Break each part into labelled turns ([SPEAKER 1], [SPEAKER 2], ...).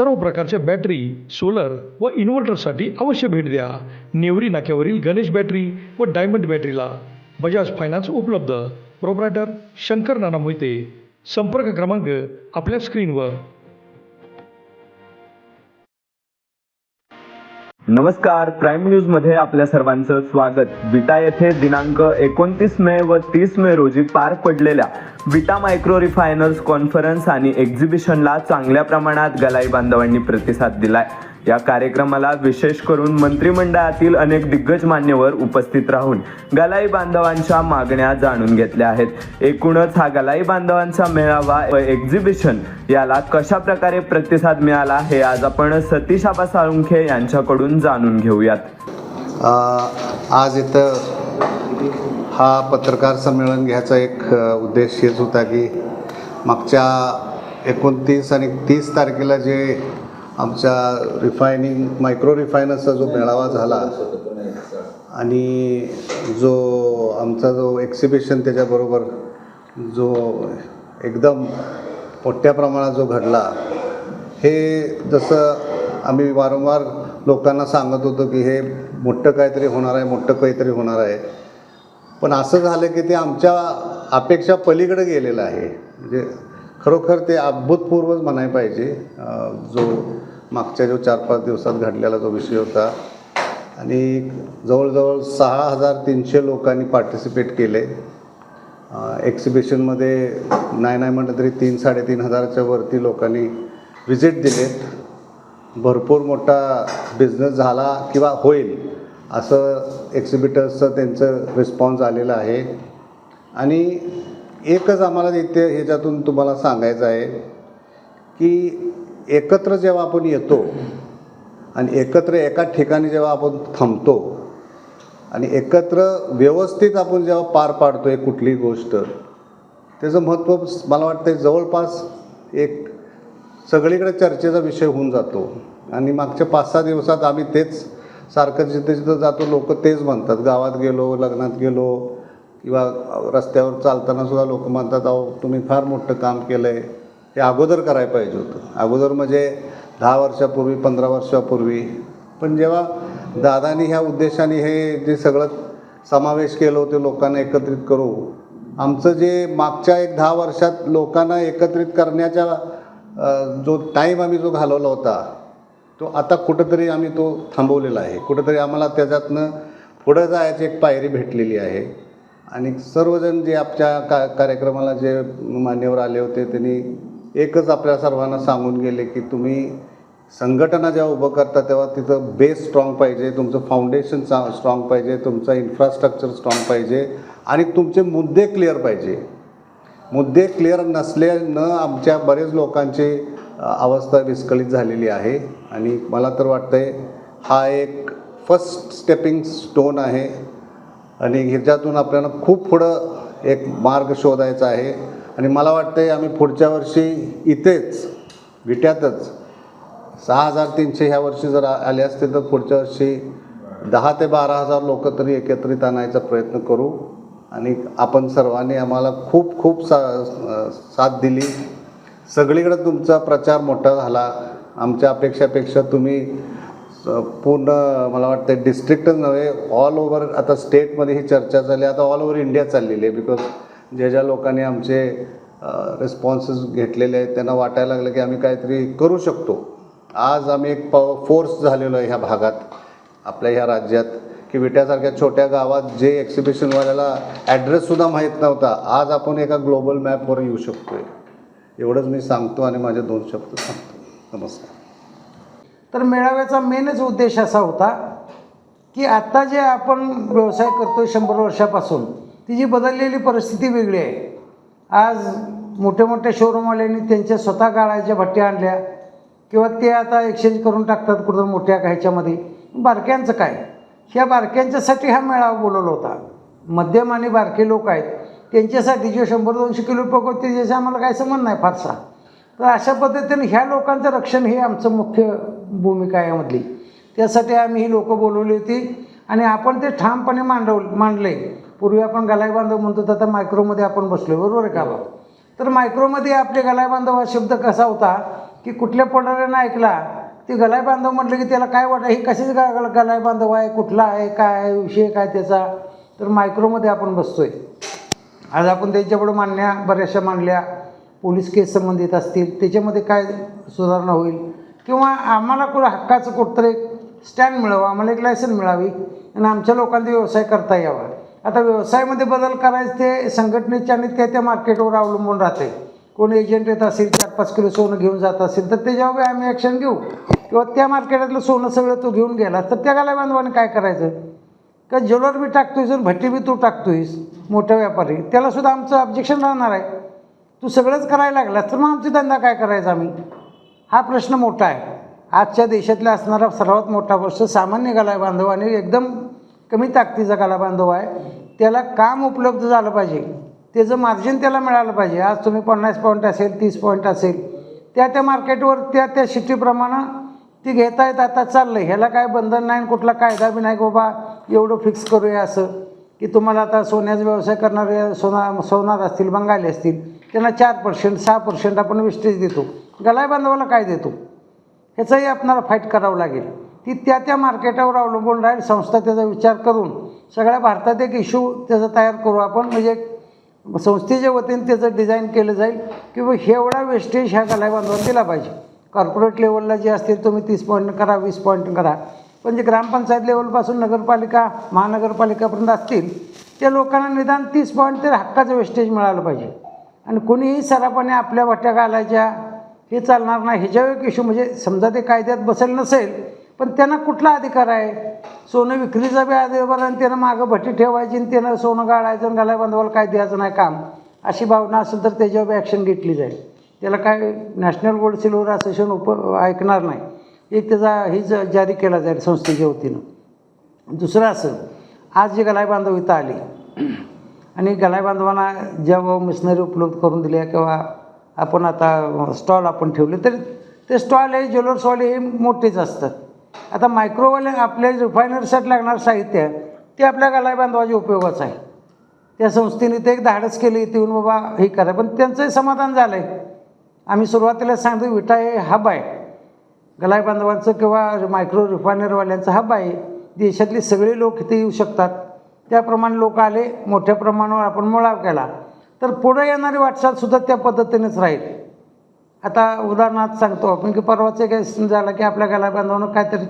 [SPEAKER 1] सर्व प्रकारच्या battery solar व इन्व्हर्टरसाठी अवश्य भेट द्या. नेवरी नाक्यावरील गणेश बॅटरी व डायमंड बॅटरीला बजाज फायनान्स उपलब्ध. प्रोप्रायटर शंकर नाना मोहिते. संपर्क क्रमांक आपल्या स्क्रीनवर
[SPEAKER 2] नमस्कार. प्राईम न्यूजमध्ये आपल्या सर्वांचं स्वागत. विटा येथे दिनांक एकोणतीस मे व तीस मे रोजी पार पडलेल्या विटा मायक्रो रिफायनर्स कॉन्फरन्स आणि एक्झिबिशनला चांगल्या प्रमाणात गलाई बांधवांनी प्रतिसाद दिलाय. या कार्यक्रमाला विशेष करून मंत्रिमंडळातील अनेक दिग्गज मान्यवर उपस्थित राहून गलाई बांधवांच्या मागण्या जाणून घेतल्या आहेत. एकूणच हा गलाई बांधवांचा मेळावा व एक्झिबिशन याला कशा प्रकारे प्रतिसाद मिळाला हे आज आपण सतीश आबा साळुंखे यांच्याकडून जाणून घेऊयात.
[SPEAKER 3] आज इथं हा पत्रकार संमेलन घ्यायचा एक उद्देश हेच होता की मागच्या एकोणतीस आणि तीस तारखेला जे आमच्या रिफायनिंग मायक्रो रिफायनर्सचा जो मेळावा झाला आणि जो आमचा जो एक्झिबिशन त्याच्याबरोबर जो एकदम मोठ्या प्रमाणात जो घडला हे जसं आम्ही वारंवार लोकांना सांगत होतो की हे मोठं काहीतरी होणार आहे मोठं काहीतरी होणार आहे. पण असं झालं की ते आमच्या अपेक्षा पलीकडे गेलेलं आहे. म्हणजे खरोखर ते अभूतपूर्वच म्हणायला पाहिजे. जो मागच्या जो चार पाच दिवसात घडलेला जो विषय होता आणि जवळजवळ सहा हजार तीनशे लोकांनी पार्टिसिपेट केले. एक्झिबिशनमध्ये नाही नाही म्हटलं तरी तीन साडेतीन हजाराच्या वरती लोकांनी व्हिजिट दिलेत भरपूर मोठा बिझनेस झाला किंवा होईल असं एक्झिबिटर्सचं त्यांचं रिस्पॉन्स आलेलं आहे. आणि एकच आम्हाला इथे ह्याच्यातून तुम्हाला सांगायचं आहे की एकत्र जेव्हा आपण येतो आणि एकत्र एका ठिकाणी जेव्हा आपण थांबतो आणि एकत्र व्यवस्थित आपण जेव्हा पार पाडतो एक कुठलीही गोष्ट त्याचं महत्त्व मला वाटतं जवळपास एक सगळीकडे चर्चेचा विषय होऊन जातो. आणि मागच्या पाच सहा दिवसात आम्ही तेच सारखं जिथे जिथं जातो लोक तेच म्हणतात. गावात गेलो लग्नात गेलो किंवा रस्त्यावर चालताना सुद्धा लोक म्हणतात अहो तुम्ही फार मोठं काम केलं आहे हे अगोदर करायला पाहिजे होतं. अगोदर म्हणजे दहा वर्षापूर्वी पंधरा वर्षापूर्वी. पण जेव्हा दादानी ह्या उद्देशाने हे जे सगळं समावेश केलं होतं लोकांना एकत्रित करू आमचं जे मागच्या एक दहा वर्षात लोकांना एकत्रित करण्याच्या जो टाईम आम्ही जो घालवला होता तो आता कुठंतरी आम्ही तो थांबवलेला आहे. कुठंतरी आम्हाला त्याच्यातनं पुढं जायची एक पायरी भेटलेली आहे. आणि सर्वजण जे आमच्या का कार्यक्रमाला जे मान्यवर आले होते त्यांनी एकच आपल्या सर्वांना सांगून गेले की तुम्ही संघटना जेव्हा उभं करता तेव्हा तिथं बेस स्ट्रॉंग पाहिजे तुमचं फाउंडेशन चा स्ट्रॉंग पाहिजे तुमचं इन्फ्रास्ट्रक्चर स्ट्रॉंग पाहिजे आणि तुमचे मुद्दे क्लिअर पाहिजे. मुद्दे क्लिअर नसल्यानं आमच्या बरेच लोकांची अवस्था विस्कळीत झालेली आहे आणि मला तर वाटतंय हा एक फर्स्ट स्टेपिंग स्टोन आहे आणि ह्याच्यातून आपल्याला खूप पुढं एक मार्ग शोधायचा आहे. आणि मला वाटतंय आम्ही पुढच्या वर्षी इथेच विट्यातच सहा हजार तीनशे ह्या वर्षी जर आले असते तर पुढच्या वर्षी दहा ते बारा हजार लोक तरी एकत्रित आणायचा प्रयत्न करू. आणि आपण सर्वांनी आम्हाला खूप खूप सा साथ दिली. सगळीकडे तुमचा प्रचार मोठा झाला. आमच्या अपेक्षापेक्षा तुम्ही पूर्ण मला वाटतं डिस्ट्रिक्टच नव्हे ऑल ओव्हर आता स्टेटमध्ये ही चर्चा झाली. आता ऑल ओव्हर इंडिया चाललेली आहे. बिकॉज ज्या ज्या लोकांनी आमचे रिस्पॉन्सेस घेतलेले आहेत त्यांना वाटायला लागलं की आम्ही काहीतरी करू शकतो. आज आम्ही एक प फोर्स झालेलो आहे ह्या भागात आपल्या ह्या राज्यात की विट्यासारख्या छोट्या गावात जे एक्झिबिशनवाल्याला ॲड्रेससुद्धा माहीत नव्हता आज आपण एका ग्लोबल मॅपवर येऊ शकतो आहे एवढंच मी सांगतो आणि माझे दोन शब्द सांगतो. नमस्कार.
[SPEAKER 4] तर मेळाव्याचा मेनच उद्देश असा होता की आत्ता जे आपण व्यवसाय करतो शंभर वर्षापासून ती जी बदललेली परिस्थिती वेगळी आहे. आज मोठ्या मोठ्या शोरूमवाल्यांनी त्यांच्या स्वतः गाळाच्या भट्ट्या आणल्या किंवा ते आता एक्सचेंज करून टाकतात कुठं मोठ्या ह्याच्यामध्ये. बारक्यांचं काय? ह्या बारक्यांच्यासाठी हा मेळावा बोलवला होता. मध्यम आणि बारके लोक आहेत. त्यांच्यासाठी जे शंभर दोनशे किलो पकवते त्याचा आम्हाला काय संबंध नाही फारसा. तर अशा पद्धतीने ह्या लोकांचं रक्षण हे आमचं मुख्य भूमिका आहे यामधली त्यासाठी आम्ही ही लोकं बोलवली होती आणि आपण ते ठामपणे मांडव मांडले. पूर्वी आपण गलाई बांधव म्हणतो तर आता मायक्रोमध्ये आपण बसलो बरोबर आहे का बा तर मायक्रोमध्ये आपले गलाई बांधव हा शब्द कसा होता की कुठल्या पुढाऱ्यानं ऐकला ते गलाय बांधव म्हटलं की त्याला काय वाटलं हे कशाच ग गलाय बांधव आहे कुठला आहे काय आहे, विषय काय त्याचा? तर मायक्रोमध्ये आपण बसतोय. आज आपण त्यांच्यापुढं मांडण्या बऱ्याचशा मांडल्या पोलीस केस संबंधित असतील त्याच्यामध्ये काय सुधारणा होईल? किंवा आम्हाला कुठं हक्काचं कुठतरी एक स्टँड मिळावं आम्हाला एक लायसन मिळावी आणि आमच्या लोकांचा व्यवसाय करता यावा. आता व्यवसायामध्ये बदल करायचे ते संघटनेच्या आणि त्या त्या मार्केटवर अवलंबून राहते. कोण एजंट येत असेल चार पाच किलो सोनं घेऊन जात असेल तर त्याच्यावर आम्ही ॲक्शन घेऊ. किंवा त्या मार्केटातलं सोनं सगळं तो घेऊन गेला तर त्या गाला बांधवाने काय करायचं? का ज्वेलर बी टाकतोयस आणि भट्टी बी तू टाकतोयस मोठा व्यापारी त्यालासुद्धा आमचं ऑब्जेक्शन राहणार आहे. तू सगळंच करायला लागलास तर मग आमचा धंदा काय करायचा आम्ही? हा प्रश्न मोठा आहे. आजच्या देशातला असणारा सर्वात मोठा प्रश्न सामान्य गाला बांधवाने एकदम कमी ताकदीचा कालाबांधव आहे. त्याला काम उपलब्ध झालं पाहिजे. त्याचं मार्जिन त्याला मिळालं पाहिजे. आज तुम्ही पन्नास पॉईंट असेल तीस पॉईंट असेल त्या त्या मार्केटवर त्या त्या शिटीप्रमाणे ती घेता येत आता चाललं आहे ह्याला काय बंधन नाही आणि कुठला कायदा बी नाही बाबा एवढं फिक्स करूया असं की तुम्हाला आता सोन्याचा व्यवसाय करणारे सोना सोनार असतील बंगाली असतील त्यांना चार पर्सेंट सहा पर्सेंट आपण विस्टेज देतो. गलाय बांधवाला काय देतो? ह्याचाही आपणाला फाईट करावं लागेल. ती त्या त्या मार्केटावर अवलंबून राहील संस्था त्याचा विचार करून. सगळ्या भारतात एक इश्यू त्याचा तयार करू आपण. म्हणजे संस्थेच्या वतीने त्याचं डिझाईन केलं जाईल की बा एवढा वेस्टेज ह्या गलाय बांधवाला दिला पाहिजे. कॉर्पोरेट लेवलला जे असतील तुम्ही तीस पॉईंट करा वीस पॉईंट करा. पण जे ग्रामपंचायत लेवलपासून नगरपालिका महानगरपालिकापर्यंत असतील त्या लोकांना निदान तीस पॉईंट तरी हक्काचं वेस्टेज मिळालं पाहिजे. आणि कोणीही सरापाने आपल्या वाट्या घालायच्या हे चालणार नाही. ह्याच्यावर एक इश्यू म्हणजे समजा ते कायद्यात बसेल नसेल पण त्यांना कुठला अधिकार आहे? सोनं विक्रीचा बी अधिकार आणि त्यानं मागं भट्टी ठेवायची आणि त्यानं सोनं गाळायचं आणि घालाय बांधवाला काय द्यायचं नाही काम? अशी भावना असेल तर त्याच्यावर बी ॲक्शन घेतली जाईल. त्याला काय नॅशनल गोल्ड सिल्वर असोसिएशन उप ऐकणार नाही. एक त्याचा हीच ज जारी केला जाईल संस्थेच्या वतीनं. दुसरं असं आज जी गलाय बांधव इथं आली आणि गलाय बांधवांना जेव्हा मिशनरी उपलब्ध करून दिल्या किंवा आपण आता स्टॉल आपण ठेवले तर ते स्टॉल हे ज्वेलर्सवाले हे मोठेच असतात. आता मायक्रोवेल आपल्या रिफायनरीसाठी लागणारं साहित्य ते आपल्या गलाय बांधवाच्या उपयोगाचं आहे. त्या संस्थेने ते एक धाडस केली ते येऊन बाबा हे करा. पण त्यांचंही समाधान झालं आहे आम्ही सुरुवातीला सांगतो विटा हे हब आहे. गलाय बांधवांचं किंवा मायक्रो रिफायनरवाल्यांचं हब आहे. देशातले सगळे लोक इथे येऊ शकतात. त्याप्रमाणे लोक आले मोठ्या प्रमाणावर आपण मुळाव केला. तर पुढे येणारी वाटचालसुद्धा त्या पद्धतीनेच राहील. आता उदाहरणार्थ सांगतो आपण की परवाचा एक झाला की आपल्या गाला बांधवानं काहीतरी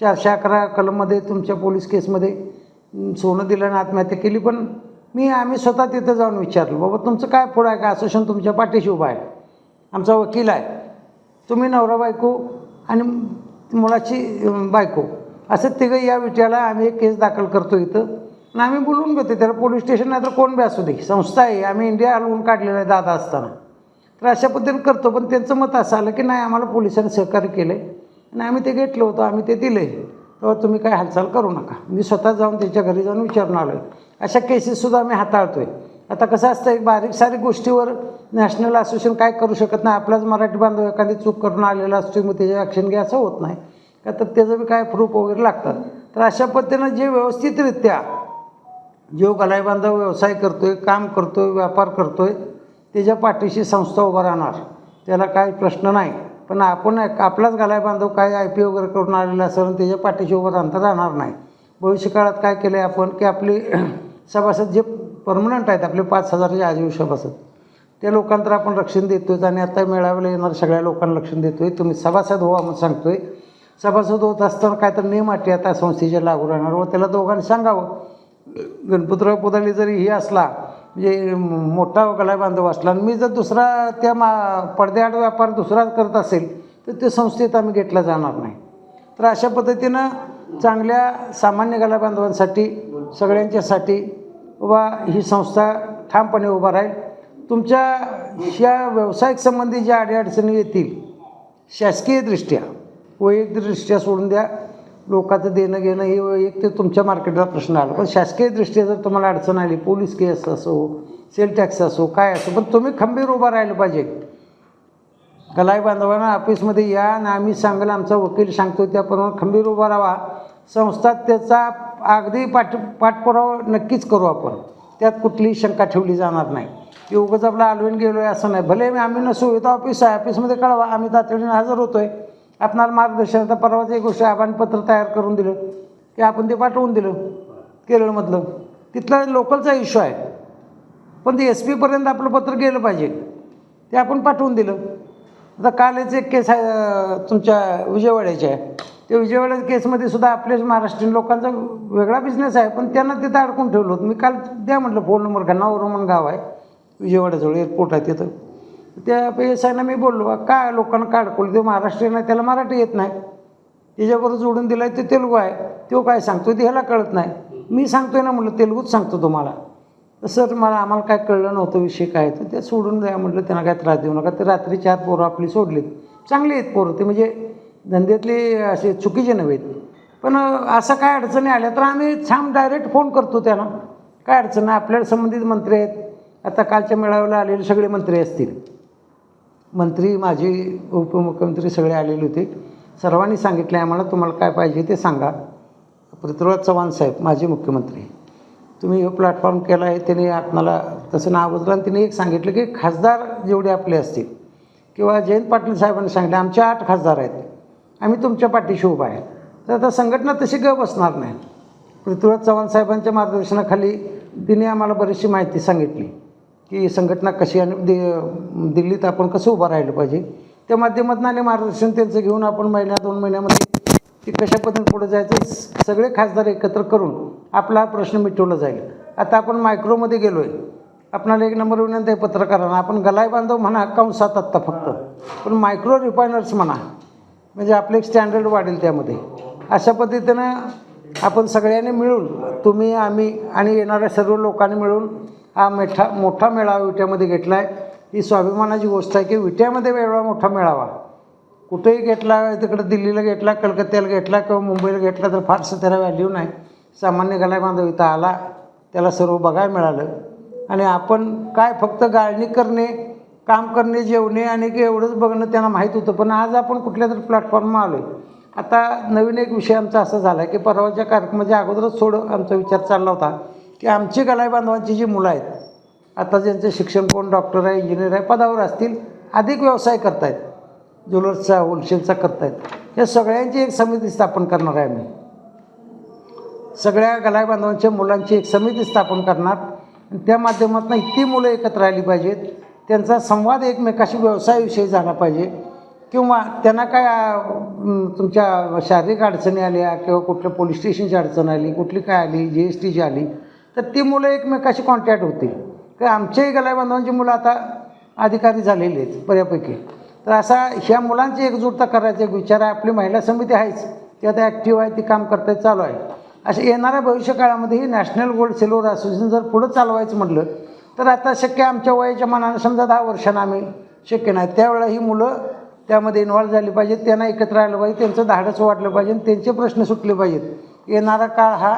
[SPEAKER 4] चारशे अकरा कलममध्ये तुमच्या पोलीस केसमध्ये सोनं दिलं आणि आत्महत्या केली. पण मी आम्ही स्वतः तिथं जाऊन विचारलं बाबा तुमचं काय पुढं आहे? का असोशन तुमच्या पाठीशी उभा आहे? आमचा वकील आहे. तुम्ही नवरा बायको आणि मुलाची बायको. असं तिघं या विट्याला आम्ही एक केस दाखल करतो इथं. आणि आम्ही बोलवून घेतो त्याला पोलीस स्टेशन नाही तर कोण बी असू दे. संस्था आहे. आम्ही इंडिया हलवून काढलेलं आहे दादा असताना. तर अशा पद्धतीने करतो पण त्यांचं मत असं आलं की नाही आम्हाला पोलिसांनी सहकार्य केलं आहे आणि आम्ही ते घेतलं होतं आम्ही ते दिलं आहे तेव्हा तुम्ही काय हालचाल करू नका. मी स्वतः जाऊन त्याच्या घरी जाऊन विचारून आलो आहे अशा केसेससुद्धा आम्ही हाताळतो आहे आता कसं असतं एक बारीक सारीक गोष्टीवर नॅशनल असोसिएशन काय करू शकत नाही. आपलाच मराठी बांधव एखादी चूक करून आलेला असतो मग त्याचे ॲक्शन घ्या असं होत नाही. का तर त्याचं बी काय प्रूफ वगैरे लागतात. तर अशा पद्धतीनं जे व्यवस्थितरित्या जो गलाई बांधव व्यवसाय करतो आहे काम करतो आहे व्यापार करतो आहे त्याच्या पाठीशी संस्था उभं राहणार. त्याला काही प्रश्न नाही. पण आपण आपलाच घालाय बांधव काय आय पी वगैरे करून आलेला असेल आणि त्याच्या पाठीशी उभं राहता राहणार नाही. भविष्यकाळात काय केलं आहे आपण की आपली सभासद जे परमनंट आहेत आपले पाच हजारचे आजीव सभासद त्या लोकांना तर आपण रक्षण देतोय आणि आता मेळाव्याला येणार सगळ्या लोकांना रक्षण देतोय. तुम्ही सभासद व्हा म्हणून सांगतोय. सभासद होत असताना काय तर नियम अटी आता संस्थेच्या लागू राहणार व त्याला दोघांनी सांगावं. गणपतराव पोदाली जरी ही असला म्हणजे मोठा गलाय बांधव असला आणि मी जर दुसरा त्या मा पडद्याआड व्यापार दुसरा करत असेल तर त्या संस्थेत आम्ही घेतला जाणार नाही. तर अशा पद्धतीनं चांगल्या सामान्य गला बांधवांसाठी सगळ्यांच्यासाठी वा ही संस्था ठामपणे उभा राहील. तुमच्या ह्या व्यावसायिक संबंधी ज्या अडीअडचणी येतील शासकीयदृष्ट्या वैयक्तिकदृष्ट्या सोडून द्या. लोकांचं देणं घेणं हे एक ते तुमच्या मार्केटला प्रश्न आला. पण शासकीय दृष्ट्या जर तुम्हाला अडचण आली पोलीस केस असो सेल टॅक्स असो काय असो पण तुम्ही खंबीर उभा राहिलं पाहिजे. कलाई बांधवांना ऑफिसमध्ये या आणि आम्ही सांगाल आमचा वकील सांगतो त्याप्रमाणे खंबीर उभा राहा. संस्था त्याचा अगदी पाठ पाठपुरावा नक्कीच करू आपण. त्यात कुठलीही शंका ठेवली जाणार नाही. की उगाच आपला आलवीन गेलो आहे असं नाही. भले मी आम्ही नसू इथं ऑफिस आहे ऑफिसमध्ये कळवा आम्ही तातडीने हजर होतो आहे आपणाला मार्गदर्शन आता परवाच एक गोष्ट आव्हानपत्र पत्र तयार करून दिलं की आपण ते पाठवून दिलं केरळमधलं. तिथला लोकलचा इश्यू आहे. पण ते एस पीपर्यंत आपलं पत्र गेलं पाहिजे. ते आपण पाठवून दिलं. आता कालच एक केस आहे तुमच्या विजयवाड्याची आहे. त्या विजयवाड्याच्या केसमध्ये सुद्धा आपल्या महाराष्ट्रीयन लोकांचा वेगळा बिझनेस आहे पण त्यांना तिथं अडकून ठेवलं होतं. मी काल द्या म्हटलं फोन नंबर घ्या गाव आहे. विजयवाड्याजवळ एअरपोर्ट आहे तिथं. त्या पी मी बोललो बा, काय लोकांना का अडकवलं ते महाराष्ट्रीयन आहे त्याला मराठी येत नाही. त्याच्याबरोबर जोडून दिला आहे ते तेलुगू आहे. तो काय सांगतो ते ह्याला कळत नाही. मी सांगतोय ना म्हटलं तेलुगूच सांगतो तुम्हाला. तर सर मला आम्हाला काय कळलं नव्हतं विषय काय तर ते सोडून द्या म्हटलं त्यांना काय त्रास देऊ नका. ते रात्री चार पोरं आपली सोडलीत. चांगली आहेत पोरं ते म्हणजे धंद्यातले असे चुकीचे नव्हे पण असं काय अडचणी आल्या तर आम्ही छान डायरेक्ट फोन करतो त्यांना. काय अडचण? नाही आपल्याला संबंधित मंत्री आहेत. आता कालच्या मेळाव्याला आलेले सगळे मंत्री असतील. मंत्री माझे उपमुख्यमंत्री सगळे आलेले होते. सर्वांनी सांगितले आम्हाला तुम्हाला काय पाहिजे ते सांगा. पृथ्वीराज चव्हाण साहेब माजी मुख्यमंत्री. तुम्ही हे प्लॅटफॉर्म केला आहे त्याने आपणाला तसं नाव बदलं आणि तिने एक सांगितलं की खासदार जेवढे आपले असतील. किंवा जयंत पाटील साहेबांनी सांगितलं आमचे आठ खासदार आहेत. आम्ही तुमच्या पाठीशी उभा आहे. तर आता संघटना तशी ग बसणार नाही. पृथ्वीराज चव्हाण साहेबांच्या मार्गदर्शनाखाली तिने आम्हाला बरीचशी माहिती सांगितली. की संघटना कशी आणि दि दिल्लीत आपण कसं उभं राहिलं पाहिजे? त्या माध्यमातून आणि मार्गदर्शन त्यांचं घेऊन आपण महिन्या दोन महिन्यामध्ये की कशा पद्धतीने पुढे जायचं सगळे खासदार एकत्र करून आपला हा प्रश्न मिटवला जाईल. आता आपण मायक्रोमध्ये गेलो आहे आपणाला एक नंबर विनंती आहे पत्रकारांना आपण गलाय बांधव म्हणा कंसात आत्ता फक्त? पण मायक्रो रिफायनर्स म्हणा म्हणजे आपलं एक स्टँडर्ड वाढेल त्यामध्ये. अशा पद्धतीनं आपण सगळ्यांनी मिळून तुम्ही आम्ही आणि येणाऱ्या सर्व लोकांनी मिळून हा मेठा मोठा मेळावा विट्यामध्ये घेतला आहे ही स्वाभिमानाची गोष्ट आहे की विट्यामध्ये एवढा मोठा मेळावा. कुठेही घेतला तिकडं दिल्लीला घेतला कलकत्त्याला घेतला किंवा मुंबईला घेतला तर फारसं त्याला व्हॅल्यू नाही. सामान्य गलाय बांधव इथं आला त्याला सर्व बघायला मिळालं. आणि आपण काय फक्त गाळणी करणे काम करणे जेवणे आणि की एवढंच बघणं त्यांना माहीत होतं पण आज आपण कुठल्या तरी प्लॅटफॉर्मवर आलो आहे आता नवीन एक विषय आमचा असा झाला आहे की परवाच्या कार्यक्रमाच्या अगोदरच थोडं आमचा विचार चालला होता. की आमची गलाई बांधवांची जी मुलं आहेत आता ज्यांचं शिक्षण कोण डॉक्टर आहे इंजिनियर आहे पदावर असतील अधिक व्यवसाय करतायत. ज्वेलर्सचा होलसेलचा करतायत. या सगळ्यांची एक समिती स्थापन करणार आहे आम्ही. सगळ्या गलाई बांधवांच्या मुलांची एक समिती स्थापन करणार. आणि त्या माध्यमातून इतकी मुलं एकत्र आली पाहिजेत. त्यांचा संवाद एकमेकाशी व्यवसायाविषयी झाला पाहिजे. किंवा त्यांना काय तुमच्या शारीरिक अडचणी आल्या किंवा कुठल्या पोलीस स्टेशनची अडचण आली कुठली काय आली जी एस टीची आली तर ती मुलं एकमेकाशी कॉन्टॅक्ट होतील. कारण आमच्याही गलाय बांधवांची मुलं आता अधिकारी झालेली आहेत बऱ्यापैकी. तर असा ह्या मुलांची एकजुटता करायचा एक विचार आहे. आपली महिला समिती आहेच. ती आता ॲक्टिव्ह आहे ती काम करता चालू आहे. अशा येणाऱ्या भविष्यकाळामध्ये ही नॅशनल गोल्ड सिल्वर असोसिएशन जर पुढं चालवायचं म्हटलं तर आता शक्य आमच्या वयाच्या मनानं समजा दहा वर्षांना आम्ही शक्य नाही. त्यावेळेला ही मुलं त्यामध्ये इन्व्हॉल्व झाली पाहिजेत त्यांना एकत्र आलं पाहिजे त्यांचं धाडस वाढलं पाहिजे त्यांचे प्रश्न सुटले पाहिजेत. येणारा काळ हा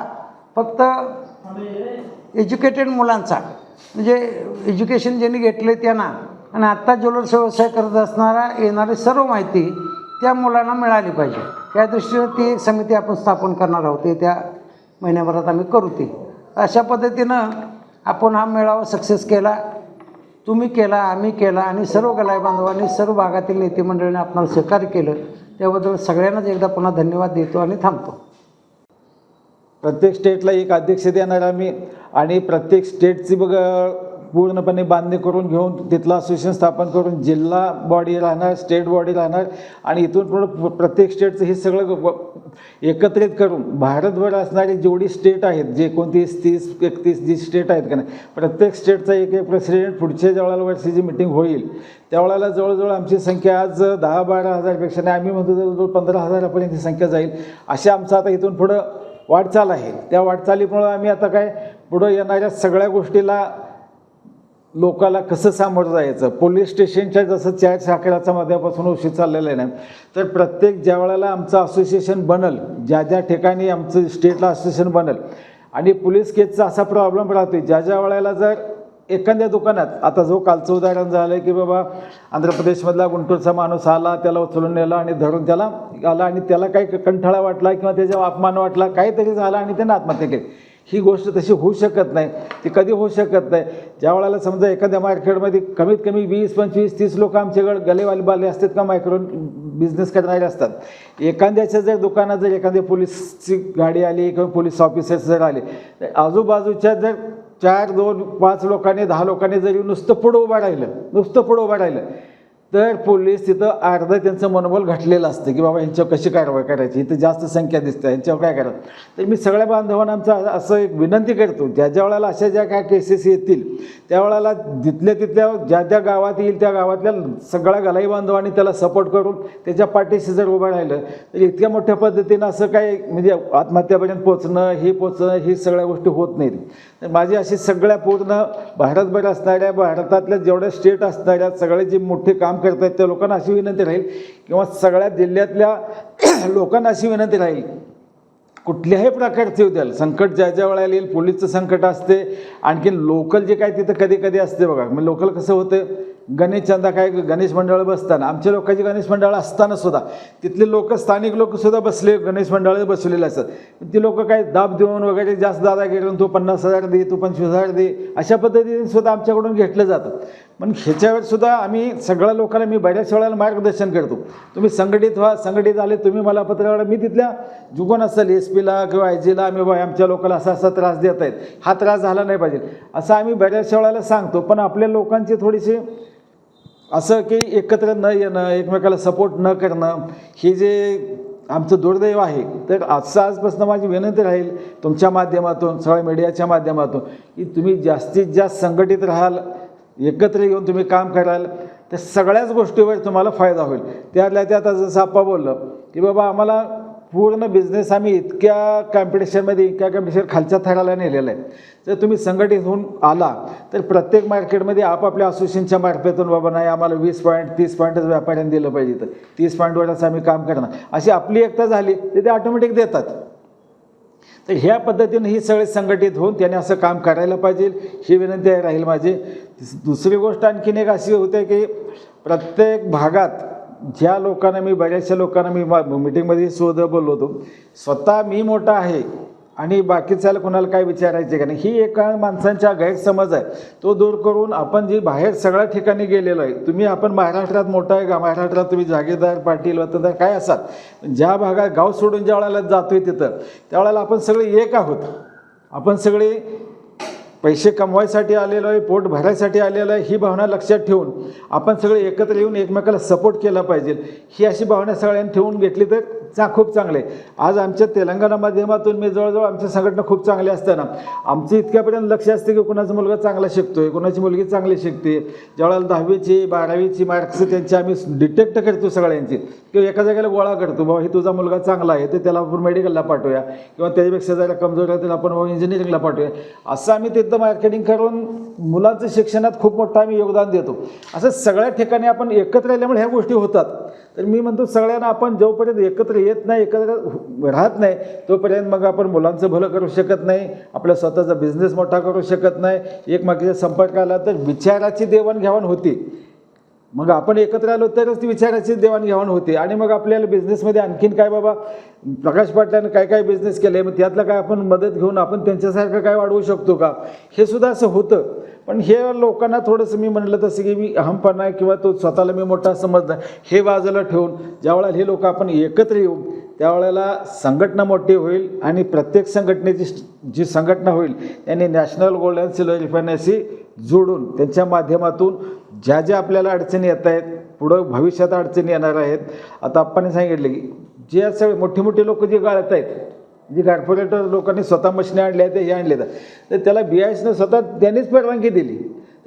[SPEAKER 4] फक्त एज्युकेटेड मुलांचा. म्हणजे एज्युकेशन ज्यांनी घेतले त्यांना. आणि आत्ता ज्वेलर्स व्यवसाय करत असणारा येणारी सर्व माहिती त्या मुलांना मिळाली पाहिजे. त्या दृष्टीनं ती एक समिती आपण स्थापन करणार आहोत. ते त्या महिन्याभरात आम्ही करू ती. अशा पद्धतीनं आपण हा मेळावा सक्सेस केला. तुम्ही केला आम्ही केला आणि सर्व गलाय बांधवांनी सर्व भागातील नेते मंडळीने आपणाला सहकार्य केलं. त्याबद्दल सगळ्यांनाच एकदा पुन्हा धन्यवाद देतो आणि थांबतो.
[SPEAKER 5] प्रत्येक स्टेटला एक अध्यक्ष देणार आम्ही आणि प्रत्येक स्टेटची बघ पूर्णपणे बांधणी करून घेऊन तिथलं असोसिएशन स्थापन करून जिल्हा बॉडी राहणार स्टेट बॉडी राहणार आणि इथून पुढं प्रत्येक स्टेटचं हे सगळं एकत्रित करून भारतभर असणारी जेवढी स्टेट आहेत जे एकोणतीस तीस एकतीस जी स्टेट आहेत का नाही प्रत्येक स्टेटचा एक एक प्रेसिडेंट पुढच्या ज्यावेळेला वर्षीची मिटिंग होईल त्यावेळेला जवळजवळ आमची संख्या आज दहा बारा हजारपेक्षा नाही आम्ही म्हणतो जवळजवळ पंधरा हजारापर्यंत ही संख्या जाईल अशा आमचं आता इथून पुढं वाटचाल आहे. त्या वाटचालीमुळं आम्ही आता काय पुढं येणाऱ्या सगळ्या गोष्टीला लोकाला कसं सामोरं जायचं? पोलीस स्टेशनच्या जसं चार साखराचा मध्यापासून उशीर चाललेला आहे ना तर प्रत्येक ज्या वेळेला आमचं असोसिएशन बनल ज्या ज्या ठिकाणी आमचं स्टेटला असोसिएशन बनल आणि पोलीस केसचा असा प्रॉब्लेम राहतो ज्या ज्या वेळेला जर एखाद्या दुकानात आता जो कालचं उदाहरण झालं की बाबा आंध्र प्रदेशमधला गुंटूरचा माणूस आला त्याला उचलून नेला आणि धरून त्याला आला आणि त्याला काही कंठाळा वाटला किंवा त्याचा अपमान वाटला काहीतरी झाला आणि त्यानं आत्महत्या केली. ही गोष्ट तशी होऊ शकत नाही. ती कधी होऊ शकत नाही. ज्या वेळेला समजा एखाद्या मार्केटमध्ये कमीत कमी वीस पंचवीस तीस लोक आमच्याकडे गलेवाले बाले असतात का मायक्रो बिझनेस करणारे असतात. एखाद्याच्या जर दुकानात जर एखाद्या पोलीसची गाडी आली किंवा पोलीस ऑफिसर्स जर आले तर आजूबाजूच्या जर चार दोन पाच लोकांनी दहा लोकांनी जरी नुसतं पुढं उभं राहिलं नुसतं पुढं उभं राहिलं तर पोलीस तिथं अर्धं त्यांचं मनोबल घटलेलं असतं की बाबा यांच्यावर कशी कारवाई करायची? इथं जास्त संख्या दिसते यांच्यावर काय करायचं? तर मी सगळ्या बांधवांना आमचा असं एक विनंती करतो ज्या ज्या वेळेला अशा ज्या काय केसेस येतील त्यावेळेला तिथल्या तिथल्या ज्या ज्या गावात येईल त्या गावातल्या सगळ्या गलाई बांधवांनी त्याला सपोर्ट करून त्याच्या पाठीशी जर उभं राहिलं तर इतक्या मोठ्या पद्धतीनं असं काय म्हणजे आत्महत्यापर्यंत पोचणं हे पोचणं ही सगळ्या गोष्टी होत नाहीत. तर माझी अशी सगळ्या पूर्ण भारतभर असणाऱ्या भारतातल्या जेवढ्या स्टेट असणाऱ्या सगळे जे मोठे काम करत आहेत त्या लोकांना अशी विनंती राहील किंवा सगळ्या जिल्ह्यातल्या लोकांना अशी विनंती राहील कुठल्याही प्रकारचे उद्याल संकट ज्या ज्या वेळेला येईल पोलीसचं संकट असते आणखी लोकल जे काय तिथं कधी कधी असते बघा. मग लोकल कसं होतं गणेश चंदा काय गणेश मंडळ बसताना आमच्या लोकांची गणेश मंडळ असताना सुद्धा तिथले लोक स्थानिक लोक सुद्धा बसले गणेश मंडळ बसलेले असतात ती लोक काय दाब देऊन वगैरे जास्त दादा घेऊन तू पन्नास हजार दे तू पंचवीस हजार दे अशा पद्धतीने सुद्धा आमच्याकडून घेतलं जातं. पण ह्याच्यावरसुद्धा आम्ही सगळ्या लोकांना मी बऱ्याच वेळेला मार्गदर्शन करतो. तुम्ही संघटित व्हा संघटित आले तुम्ही मला पत्र मी तिथल्या जुगोन असेल एस पीला किंवा आय जीला आम्ही बाबा आमच्या लोकांना असा असा त्रास देत आहेत. हा त्रास झाला नाही पाहिजे. असं आम्ही बऱ्याच वेळेला सांगतो पण आपल्या लोकांची थोडीशी असं की एकत्र न येणं एकमेकाला सपोर्ट न करणं हे जे आमचं दुर्दैव आहे तर आजचं आजपासून माझी विनंती राहील तुमच्या माध्यमातून सगळ्या मीडियाच्या माध्यमातून की तुम्ही जास्तीत जास्त संघटित राहाल एकत्र येऊन तुम्ही काम कराल त्या सगळ्याच गोष्टीवर तुम्हाला फायदा होईल. त्यातल्या त्यात आता जसं आप्पा बोललं की बाबा आम्हाला पूर्ण बिझनेस आम्ही इतक्या कॉम्पिटिशनमध्ये इतक्या कॉम्पिटिशन खालच्या थराला नेलेलं आहे. जर तुम्ही संघटित होऊन आला तर प्रत्येक मार्केटमध्ये आपापल्या असोसिएशनच्या मार्फतून बाबा नाही आम्हाला वीस पॉईंट तीस पॉईंटच व्यापाऱ्यांनी दिलं पाहिजे तर तीस पॉईंटवरच आम्ही काम करणार. अशी आपली एकता झाली तर ते ऑटोमॅटिक देतात. तर ह्या पद्धतीने ही सगळे संघटित होऊन त्याने असं काम करायला पाहिजे. ही विनंती आहे राहील माझी. दुसरी गोष्ट आणखीन एक अशी होते की प्रत्येक भागात ज्या लोकांना मी बऱ्याचशा लोकांना मी मिटिंगमध्ये सुद्धा बोललो होतो. स्वतः मी मोठा आहे आणि बाकीच्याला कोणाला काय विचारायचे का नाही? ही एका माणसांचा गैरसमज आहे. तो दूर करून आपण जी बाहेर सगळ्या ठिकाणी गेलेलो आहे तुम्ही आपण महाराष्ट्रात मोठा आहे का? महाराष्ट्रात तुम्ही जागीरदार पाटील वतनदार काय असाल? ज्या भागात गाव सोडून ज्या वेळेला जातोय तिथं त्यावेळेला आपण सगळे एक आहोत. आपण सगळे पैसे कमवायसाठी आलेलो आहे पोट भरायसाठी आलेलो आहे ही भावना लक्षात ठेवून आपण सगळे एकत्र येऊन एकमेकाला सपोर्ट केला पाहिजे. ही अशी भावना सगळ्यांनी ठेवून घेतली तर चा खूप चांगले. आज आमच्या तेलंगणा माध्यमातून मी जवळजवळ आमच्या संघटना खूप चांगली असताना आमचं इतक्यापर्यंत लक्ष असते की कुणाचा मुलगा चांगला शिकतो आहे कुणाची मुलगी चांगली शिकते. ज्यावेळेला दहावीची बारावीची मार्क्स त्यांची आम्ही डिटेक्ट करतो सगळ्यांची. किंवा एका जागेला गोळा करतो बाबा हे तुझा मुलगा चांगला आहे तर त्याला आपण मेडिकलला पाठवूया. किंवा त्याच्यापेक्षा जरा कमजोर आहे त्याला आपण इंजिनिअरिंगला पाठवूया. असं आम्ही तिथं मार्केटिंग करून मुलांचं शिक्षणात खूप मोठं आम्ही योगदान देतो. असं सगळ्या ठिकाणी आपण एकत्र आल्यामुळे ह्या गोष्टी होतात. तर मी म्हणतो सगळ्यांना आपण जोपर्यंत एकत्र येत नाही एकत्र राहत नाही तोपर्यंत मग आपण मुलांचं भलं करू शकत नाही आपल्या स्वतःचा बिझनेस मोठा करू शकत नाही. एकमेकीच्या संपर्क आला तर विचाराची देवाणघेवाण होती. मग आपण एकत्र आलो तरच ती विचाराची देवाणघेवाण होते. आणि मग आपल्याला बिझनेसमध्ये आणखीन काय बाबा प्रकाश पाटलानं काय काय बिझनेस केले मग त्यातलं काय आपण मदत घेऊन आपण त्यांच्यासारखं काय वाढवू शकतो का? हे सुद्धा असं होतं. पण हे लोकांना थोडंसं मी म्हणलं तसं की मी अहमपणा किंवा तो स्वतःला मी मोठा समजला हे बाजूला ठेवून ज्यावेळेला हे लोक आपण एकत्र येऊ त्यावेळेला संघटना मोठी होईल आणि प्रत्येक संघटनेची जी संघटना होईल त्यांनी नॅशनल गोल्ड अँड सिल्वर रिफायनर्सी जोडून त्यांच्या माध्यमातून ज्या ज्या आपल्याला अडचणी येत आहेत पुढं भविष्यात अडचणी येणार आहेत आता आपण सांगितले की जे सगळे मोठे मोठे लोक जे गाळत आहेत जी कॉर्पोरेटर लोकांनी स्वतः मशिनी आणल्या आहेत हे आणले तर त्याला बी आय एसनं स्वतः त्यांनीच परवानगी दिली.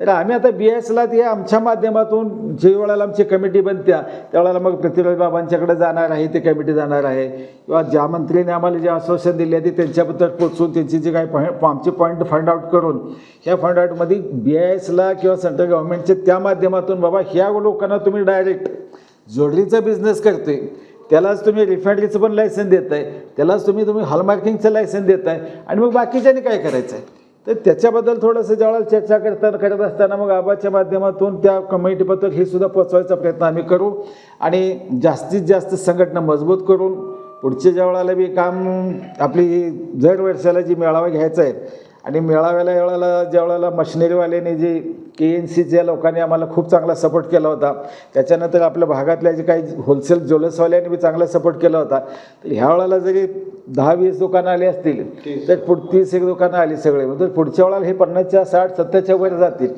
[SPEAKER 5] तर आम्ही आता बी एसला ते आमच्या माध्यमातून जे वेळेला आमची कमिटी बनत्या त्यावेळेला मग पृथ्वीराज बाबांच्याकडे जाणार आहे ते कमिटी जाणार आहे. किंवा ज्या मंत्र्यांनी आम्हाला जे आश्वासन दिले आहे ते त्यांच्याबद्दल पोचून त्यांची जे काही आमचे पॉईंट फाइंड आउट करून ह्या फाइंड आउटमध्ये बी एसला किंवा सेंट्रल गव्हर्नमेंटच्या त्या माध्यमातून बाबा ह्या लोकांना तुम्ही डायरेक्ट जोडणीचा बिझनेस करते त्यालाच तुम्ही रिफायनरीचं पण लायसन देत आहे त्यालाच तुम्ही तुम्ही हॉलमार्किंगचं लायसन देत आहे आणि मग बाकीच्याने काय करायचं आहे तर त्याच्याबद्दल थोडंसं ज्यावेळेला चर्चा करताना करत असताना मग आबाच्या माध्यमातून त्या कमिटीबद्दल हे सुद्धा पोचवायचा प्रयत्न आम्ही करू. आणि जास्तीत जास्त संघटना मजबूत करून पुढच्या ज्या वेळेला बी काम आपली दर वर्षाला जी मेळावा घ्यायचा आहे आणि मेळाव्याला वेळेला ज्या वेळेला मशिनरीवाल्याने जे के एन सीच्या लोकांनी आम्हाला खूप चांगला सपोर्ट केला होता त्याच्यानंतर आपल्या भागातल्या जे काही होलसेल ज्वेलर्सवाल्यांनी बी चांगला सपोर्ट केला होता. तर ह्या वेळेला जरी दहा वीस दुकानं आली असतील तर पुढ तीस एक दुकानं आली सगळे. तर पुढच्या वेळेला हे पन्नासच्या साठ सत्तरच्या वर जातील.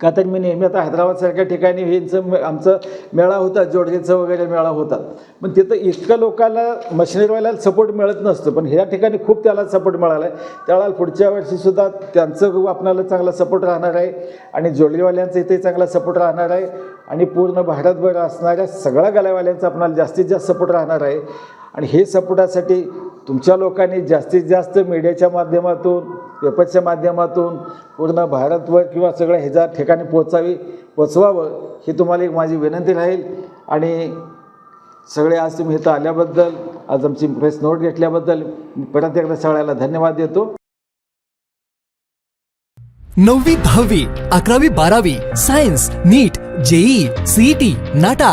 [SPEAKER 5] का तर मी नेहमी आता हैदराबादसारख्या ठिकाणी हेचं आमचं मेळा होता जोडगेचं वगैरे मेळा होता. पण तिथं इतकं लोकांना मशिनरीवाल्याला सपोर्ट मिळत नसतो. पण ह्या ठिकाणी खूप त्याला सपोर्ट मिळाला आहे त्याला पुढच्या वर्षीसुद्धा त्यांचं आपणाला चांगला सपोर्ट राहणार आहे. आणि जोडगेवाल्यांचा इथे चांगला सपोर्ट राहणार आहे. आणि पूर्ण भारतभर असणाऱ्या सगळ्या गलावाल्यांचा आपणाला जास्तीत जास्त सपोर्ट राहणार आहे. आणि हे सपोर्टासाठी तुमच्या लोकांनी जास्तीत जास्त मीडियाच्या माध्यमातून पेपरच्या माध्यमातून पूर्ण भारतवर किंवा सगळ्या ह्याच्या ठिकाणी पोचावी पोचवावं ही तुम्हाला एक माझी विनंती राहील. आणि सगळे आज तुम्ही इथं आल्याबद्दल आज आमची प्रेस नोट घेतल्याबद्दल परत एकदा सगळ्याला धन्यवाद देतो.
[SPEAKER 6] नववी दहावी अकरावी बारावी science NEET JEE CET NATA.